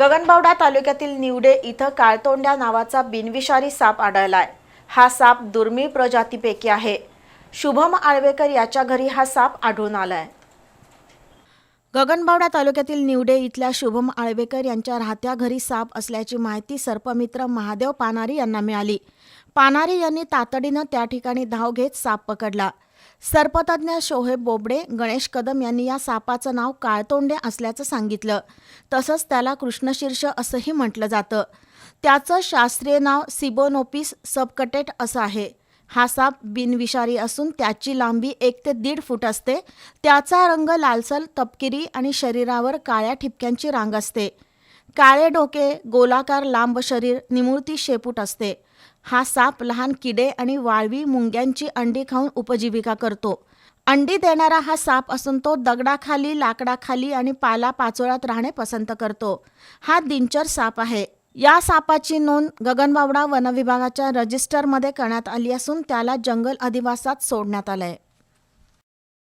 गगनबावडा तालुक्यातील निवडे इथं काळतोंड्या नावाचा बिनविषारी साप आढळलाय. हा साप दुर्मिळ प्रजातीपैकी आहे. शुभम आळवेकर याच्या घरी हा साप आढळून आलाय. गगनबावडा तालुक्यातील निवडे इथल्या शुभम आळवेकर यांच्या राहत्या घरी साप असल्याची माहिती सर्पमित्र महादेव पानारी यांना मिळाली. पानारी यांनी तातडीनं त्या ठिकाणी धाव घेत साप पकडला. सर्पतज्ञ शोहेब बोबडे गणेश कदम यांनी या सापाचं नाव काळतोंडे असल्याचं सांगितलं. तसंच त्याला कृष्णशीर्ष असंही म्हटलं जातं. त्याचं शास्त्रीय नाव सिबोनोपिस सबकटेट असं आहे. हा साप बिनविषारी असून त्याची लांबी एक ते दीड फूट असते. त्याचा रंग लालसल तपकिरी आणि शरीरावर काळ्या ठिपक्यांची रांग असते. काळे डोके गोलाकार लांब शरीर निमुळती शेपूट असते. हा साप लहान किडे आणि वाळवी मुंग्यांची अंडी खाऊन उपजीविका करतो. अंडी देणारा हा साप असून तो दगडाखाली लाकडाखाली आणि पाला पाचोळ्यात राहणे पसंत करतो. हा दिनचर साप आहे. या सापाची नोंद गगनबावडा वनविभागाच्या रजिस्टरमध्ये करण्यात आली असून त्याला जंगल अधिवासात सोडण्यात आलंय.